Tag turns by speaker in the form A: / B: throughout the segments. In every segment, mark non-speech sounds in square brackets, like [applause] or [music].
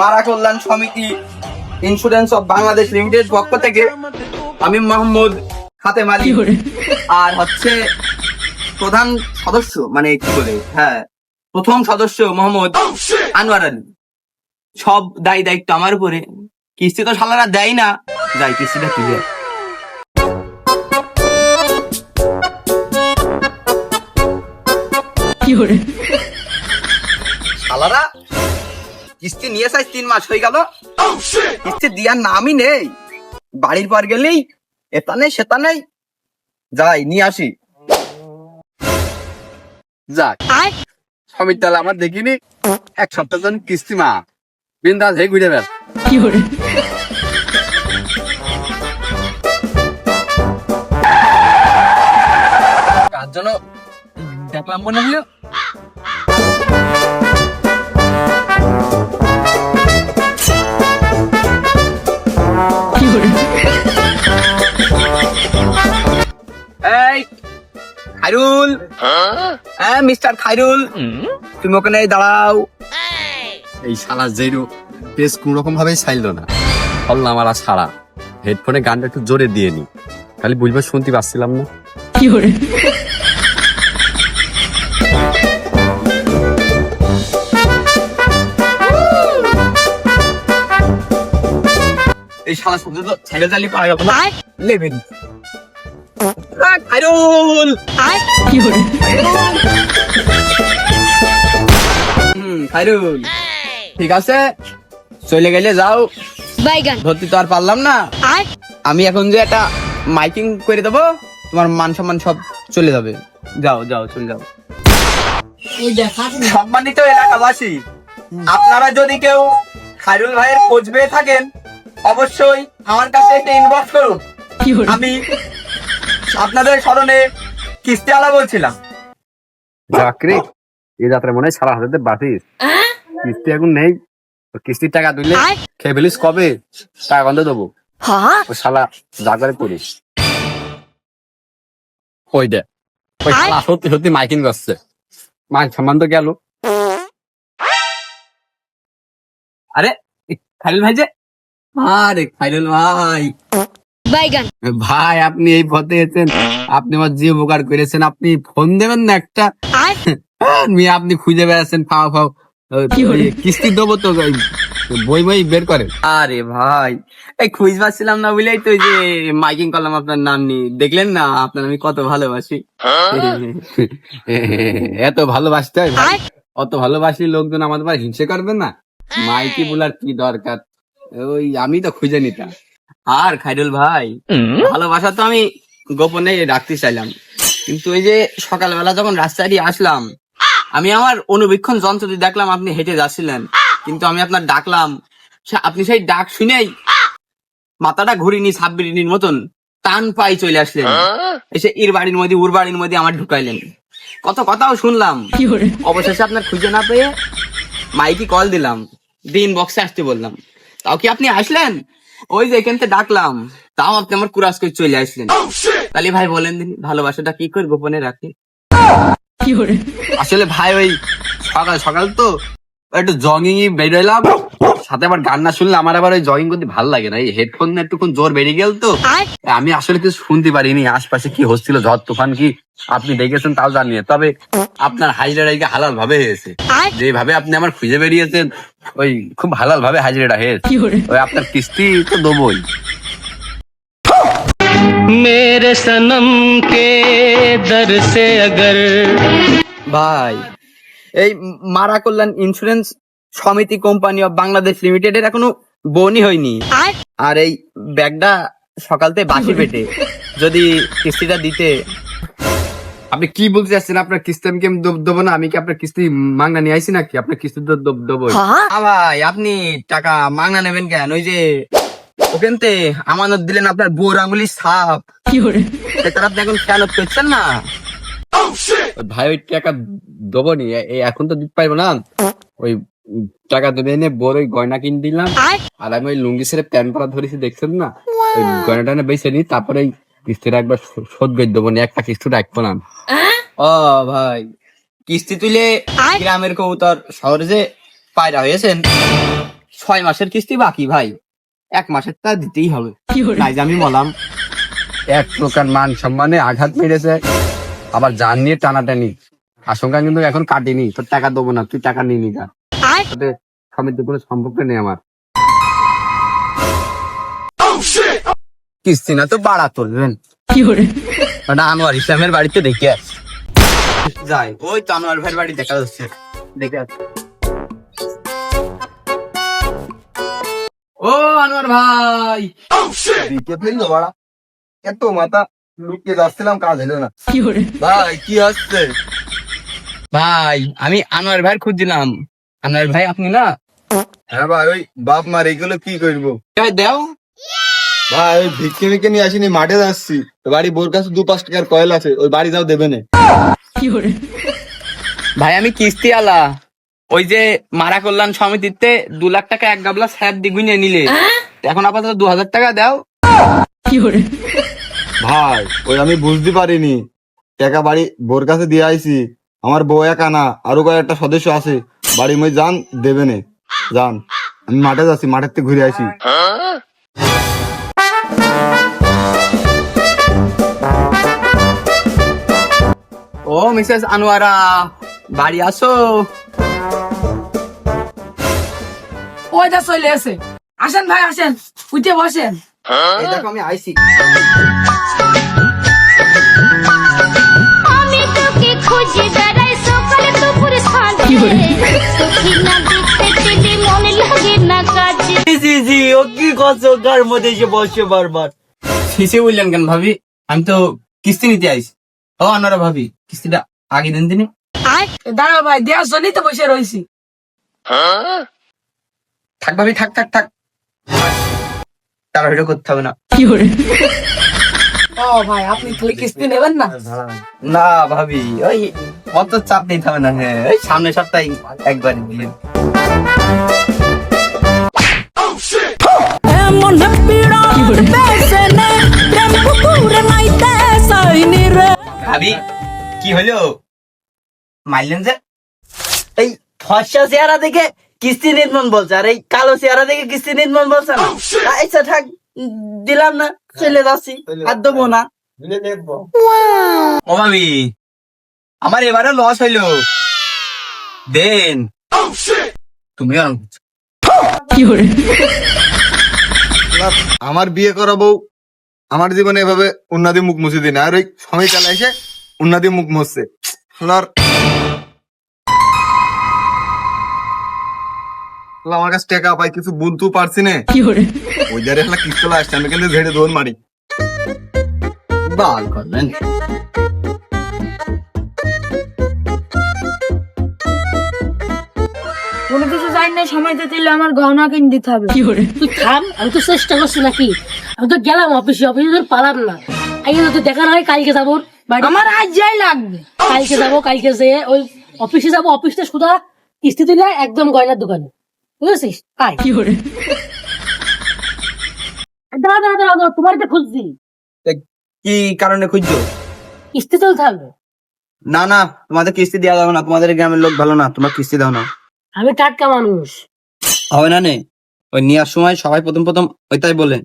A: মারা কল্যাণ সমিতি insurance of Bangladesh limited পক্ষ থেকে আমি মোহাম্মদ হাতেম আলী। আর হচ্ছে প্রধান সদস্য মানে কি বলে? হ্যাঁ প্রথম সদস্য মোহাম্মদ আনোয়ার আলী। সব দায়ী দায়িত্ব আমার উপরে। কিস্তি তো সালারা দেয় না। যাই কিস্তিটা তুলে শালারা কিস্তি নিয়ে চাই তিন মাস হয়ে গেল। কিস্তি দিয়ার নামই নেই। বাড়ির পর গেলেই এটা নেই সেটা নেই। যাই নিয়ে আসি।
B: যাক সমিত তাহলে আমার দেখিনি। এক সপ্তাহ জন কিস্তি মা। বিন্দাস হে ঘুরে বেড়
A: কার জন্য? দেখলাম মনে হলো। খাইরুল। হ্যাঁ? মিস্টার খাইরুল। তুমি ওখানে দাঁড়াও।
B: এই শালা জেরো পেস কোন রকম ভাবেই ছাইল না। বললাম আমার আর ছাড়া। হেডফোনে গানটা একটু জোরে দিয়ে নি। খালি বুঝবার শুনতে পাচ্ছিলাম না।
A: এই শালা শুনতে তো সাইকেল চালিয়ে পাওয়া গেল না। লেবেন। হুম খাইরুল ঠিক আছে চলে গেলে যাও।
C: বাইগান।
A: ধরতে তো আর পারলাম না। আমি এখন যে একটা মাইকিং করে দেবো তোমার মান সম্মান সব চলে যাবে। যাও যাও চলে যাও। সম্মানিত এলাকাবাসী আপনারা যদি কেউ খাইরুল ভাইয়ের খোঁজ পেয়ে থাকেন অবশ্যই আমার কাছে একটা ইনবক্স করুন। আমি আপনাদের স্মরণে কিস্তি আলা বলছিলাম।
B: চাকরি এই যাত্রা মনে হয় সারা হাতে বাতিস কিস্তি এখন নেই। কিস্তির টাকা দিলে খেয়ে ফেলিস কবে? টাকা বন্ধ দেবো।
C: হ্যাঁ?
B: ও শালা জাগারে করিস ওই দে। ওই শালা সত্যি সত্যি মাইকিং করছে। মাইক সম্মান তো গেল।
A: আরে এ খাইরুল ভাই যে? আরে খাইরুল ভাই।
C: বাইগান
B: ভাই আপনি এই পথে এসেছেন। আপনি আমার যে উপকার করেছেন। আপনি ফোন দেবেন না একটা?
C: আর
B: হ্যাঁ, মেয়ে আপনি খুঁজে বেড়াচ্ছেন ফাও ফাও। কিস্তি দেবো তো বই বই বের করেন।
A: আরে ভাই এই খুঁজ পাচ্ছিলাম না বুঝলেই তো ওই যে মাইকিং করলাম আপনার নাম নিয়ে দেখলেন না আপনার আমি কত ভালোবাসি। [laughs]
B: এত ভালোবাসতে হয় অত ভালোবাসি লোকজন আমাদের হিংসে করবেন না? মাইকি বলার কি দরকার? ওই আমি তো খুঁজে নিতাম।
A: আর খাইরুল ভাই ভালোবাসা তো আমি গোপনে রাখতে চাইলাম। কিন্তু ওই যে সকালবেলা যখন রাস্তায় দিয়ে আসলাম আমি আমার অনুবীক্ষণ যন্ত্র দিয়ে দেখলাম আপনি হেঁটে যাচ্ছিলেন। কিন্তু আমি আপনার ডাকলাম। আপনি সেই ডাক শুনেই মাথাটা ঘুরিনি সাববিরিনির মতন টান পাই চলে আসলেন। এসে ইর বাড়ির মধ্যে উর বাড়ির মধ্যে আমার ঢুকাইলেন। কত কথাও শুনলাম। অবশেষে আপনার খুঁজে না পেয়ে মাইকি কল দিলাম। দিন বক্সে আসতে বললাম। তাও কি আপনি আসলেন? ওই যে এখান থেকে ডাকলাম। তাও আপনি আমার কুরাস করে চলে আসলেন? তাহলে ভাই বলেন দিন ভালোবাসাটা কি করে গোপনে রাখি?
B: আসলে ভাই ওই সকাল সকাল তো একটু জগিং বেরোলাম সাথে আবার গান না শুনলে আমার আবার ওই জগিং করতে ভালো লাগে না এই হেডফোন একটুক্ষণ জোর বেরিয়ে গেল তো
C: আর
B: আমি আসলে কিছু শুনতে পারিনি আশপাশে কি হচ্ছিল ঝড় তুফান কি আপনি দেখেছেন তাও জানি না। তবে আপনার হাজিরাটা হালাল ভাবে হয়েছে
C: আর
B: যেভাবে আপনি আমার খুঁজে বেরিয়েছেন ওই খুব হালাল ভাবে হাজিরাটা হয়েছে ওই আপনার কিস্তি তো দেবই
D: मेरे सनम के दर से अगर
A: ভাই এই মারা কল্যাণ ইন্স্যুরেন্স সমিতি কোম্পানি অফ বাংলাদেশ লিমিটেড এর এখনও বনি হয়নি।
C: আর?
A: এই ব্যাগটা সকাল থেকে বাসি পেটে। যদি কিস্তিটা দিতে।
B: আপনি কি বলতে চাচ্ছেন? আপনার কিস্তি আমি কি আমি দেব- দেবো না? আমি কি আপনার কিস্তি মাঙ্গা নিয়ে আইসি নাকি? আপনার কিস্তি তো দেব-
C: হ্যাঁ
A: ভাই আপনি টাকা মাংনা নেবেন কেন? ওই যে ওখানতে আমানত দিলেন আপনার বোর আঙুলি সাপ কি করে? তার আপনি এখন খেয়ালত করছেন না?
B: ভাই ওই টাকা দেবো নি। এখন তো দিতে পারব না। ওই টাকা দেবে এনে ওই গয়না কিনে দিলাম।
C: আর
B: আমি ওই লুঙ্গি সেরে প্যান্ট পরা ধরেছি দেখছেন না? ওই গয়নাটা এনে বেছে নি তারপরে ওই কিস্তিটা একবার শোধ করে দেবো নি। একটা কিস্তি রাখব না
A: ও ভাই। কিস্তি তুলে গ্রামের কবুতর শহরে যে পায়রা হয়েছেন ছয় মাসের কিস্তি বাকি ভাই। এক মাসের তা দিতেই হবে। আমি বললাম
B: এক প্রকার মান সম্মানে আঘাত মেরেছে। আবার জান নিয়ে টানাটানি আশঙ্কা কিন্তু এখন কাটিনি তোর টাকা দেবো না তুই টাকা নিয়ে নিকা সাথে স্বামীর তো কোনো সম্পর্ক নেই আমার।
A: কিস্তি না তো বাড়া তুলবেন ওটা আনোয়ার ইসলামের বাড়িতে দেখে আস। যাই। ওই তো আনোয়ার ভাইয়ের বাড়ি দেখা যাচ্ছে। দেখে আস। ও আনোয়ার ভাই!
E: ফেলল বাড়া। এত মাথা। লুকিয়ে যাচ্ছিলাম কাজ হলো না। ভাই কি হচ্ছে
A: ভাই আমি আনোয়ার ভাইয়ের খোঁজ দিলাম আনোয়ার ভাই আপনি না?
E: হ্যাঁ ভাই ওই বাপ মার এগুলো কি করব?
A: দেও।
E: ভাই ওই ভিক্ষে ভিক্ষে নিয়ে আসিনি মাঠে যাচ্ছি। বাড়ি বোর কাছে দু পাঁচ টাকার কয়েল আছে ওই বাড়ি যাও দেবে না।
A: ভাই আমি কিস্তি আলা ওই যে মারা কল্যাণ সমিতিতে দু লাখ টাকা এক গাবলা স্যাপ দিগুইনে নিলে। এখন আপাতত দু হাজার টাকা দাও।
E: ভাই ওই আমি বুঝতে পারিনি। টাকা বাড়ি বোর কাছে দিয়ে আইছি। আমার বউ একা না আরও কয়েকটা সদস্য আছে। বাড়ি মই যান দেবে না। যান। আমি মাঠে যাচ্ছি মাঠের থেকে ঘুরে আসি
A: ও মিসেস আনোয়ারা বাড়ি আসো।
F: ওই দা চলে এসে আসেন ভাই আসেন। উঠে বসেন।
A: এই দেখো আমি আইছি।
G: কি কার মধ্যে এসে বসে বারবার।
A: শিশে বললেন কেন ভাবি? আমি তো কিস্তি নিতে আইছি। ও আনোয়ারা ভাবি কিস্তিটা আগে দিন দিনে
F: দাঁড়া ভাই দেওয়ার জন্যই তো বসে রয়েছি
A: থাক ভাবি থাক থাক থাক। তাড়াহুড়ো করতে হবে না।
F: ও ভাই আপনি তাহলে কিস্তি নেবেন না?
A: না ভাবি ওই অত চাপ নিতে হবে না। হ্যাঁ ওই সামনের সপ্তাহে একবার ভাবি কি হলো? মাইলেন যে?
G: এই ফর্সা চেহারা দেখে কিস্তি নির্মাণ বলছে আর এই কালো চেহারা দেখে কিস্তি নির্মাণ বলছে না? আচ্ছা থাক দিলাম না চলে যাচ্ছি আর দেবো না।
A: ও ভাবি আমার এবারে লস হইল। দেন। তুমি
E: আমার বিয়ে করাবো আমার জীবনে এভাবে উন্নতি মুখ মুছে দিন আর ওই সময় চালা এসে উন্নতি মুখ মুছছে আমার কাছে টাকা পাই কিছু পারছি না। ওই যারে আসছে আমি কিন্তু ঝেড়ে দৌড় মারি।
A: বাল করলেন
H: কোনো কিছু চাই না সময় দিতে হলে আমার গহনা কিনে দিতে হবে।
I: কি তুই থাম আমি তো চেষ্টা করছি নাকি। আমি তো গেলাম অফিসে অফিসে তোর পালাম না। আগে তো দেখা হয় কালকে যাব।
H: আমার আজ যাই লাগবে।
I: কালকে যাব কালকে যেয়ে ওই অফিসে যাব অফিসটা সুদা কিস্তি দিলে একদম গয়নার দোকানে। বুঝেছিস? আয়। কি করে? দাঁড়া দাঁড়া দাঁড়া দাঁড়া, তোমার এটা খুঁজছি।
A: কি কারণে খুঁজছো?
I: কিস্তি চলতে হবে।
A: না না তোমাদের কিস্তি দেওয়া যাবে না তোমাদের গ্রামের লোক ভালো না তোমার কিস্তি দাও না।
I: আমি টাটকা মানুষ।
A: হবে না নে? ওই নেওয়ার সময় সবাই প্রথম প্রথম ওইটাই বলে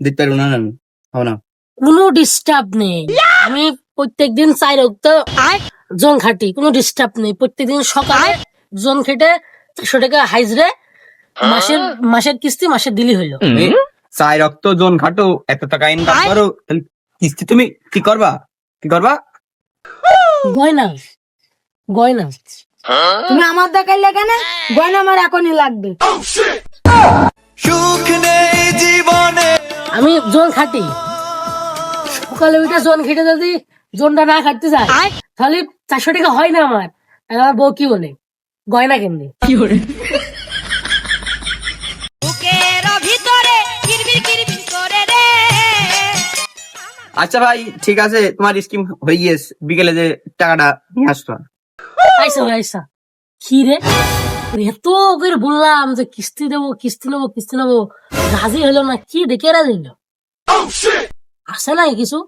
A: দিতে পারব না আমি হবে না।
I: কোনো ডিস্টার্ব নেই। আমি প্রত্যেকদিন চাই রক্ত আয়। জন খাটি কোনো ডিস্টার্ব নেই। প্রত্যেকদিন সকালে জন খেটে চারশো টাকা হাইজরে মাসের মাসের কিস্তি মাসে দিলি হইল
A: চাই রক্ত জোন খাটো এত টাকা ইনকাম করো কিস্তি তুমি কি করবা? কি করবা?
I: গয়না গয়না।
H: তুমি আমার দেখাইলে না গয়না আমার এখনই লাগবে।
I: আমি জন খাটি। সকালে ওইটা জন খেটে যদি জনটা না খাটতে যায় তাহলে চারশো টাকা হয় না আমার। তাহলে আমার বউ কি বলে? গয়না কেমনি? কি করে
A: আচ্ছা ভাই ঠিক আছে তোমার স্কিম হয়ে গিয়েছে। বিকেলে যে টাকাটা নিয়ে আসতো
I: আইসা ভাই আইসা। কি রে? এত করে বললাম যে কিস্তি দেবো কিস্তি নেব কিস্তি নেব। রাজি হলো না কি দেখে রাজি হলো? আসে নাই কিছু?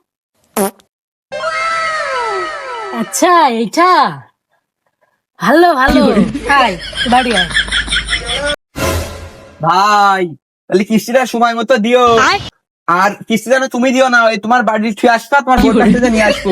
I: আচ্ছা এইটা। ভালো ভালো। হাই বাড়ি আয়।
A: ভাই তাহলে কিস্তিটা সময় মতো দিও। আর কিস্তি যেন তুমি দিও না ওই তোমার বাড়ির ছুঁয়ে আসবা তোমার বোন নিয়ে আসব।